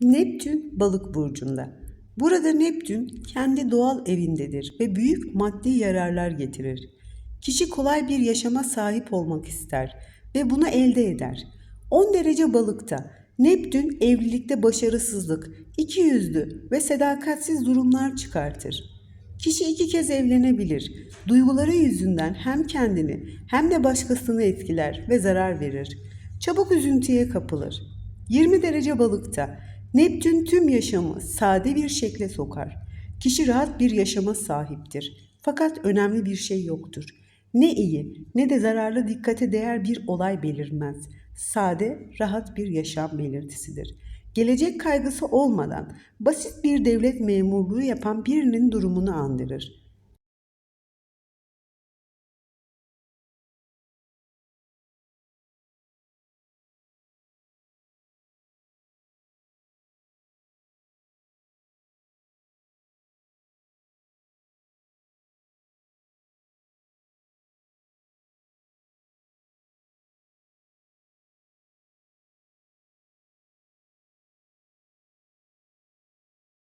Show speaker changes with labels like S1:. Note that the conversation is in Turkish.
S1: Neptün balık burcunda. Burada Neptün kendi doğal evindedir ve büyük maddi yararlar getirir. Kişi kolay bir yaşama sahip olmak ister ve bunu elde eder. 10 derece balıkta Neptün evlilikte başarısızlık, ikiyüzlü ve sadakatsiz durumlar çıkartır. Kişi iki kez evlenebilir. Duyguları yüzünden hem kendini hem de başkasını etkiler ve zarar verir. Çabuk üzüntüye kapılır. 20 derece balıkta Neptün tüm yaşamı sade bir şekle sokar. Kişi rahat bir yaşama sahiptir. Fakat önemli bir şey yoktur. Ne iyi ne de zararlı dikkate değer bir olay belirmez. Sade, rahat bir yaşam belirtisidir. Gelecek kaygısı olmadan basit bir devlet memurluğu yapan birinin durumunu andırır.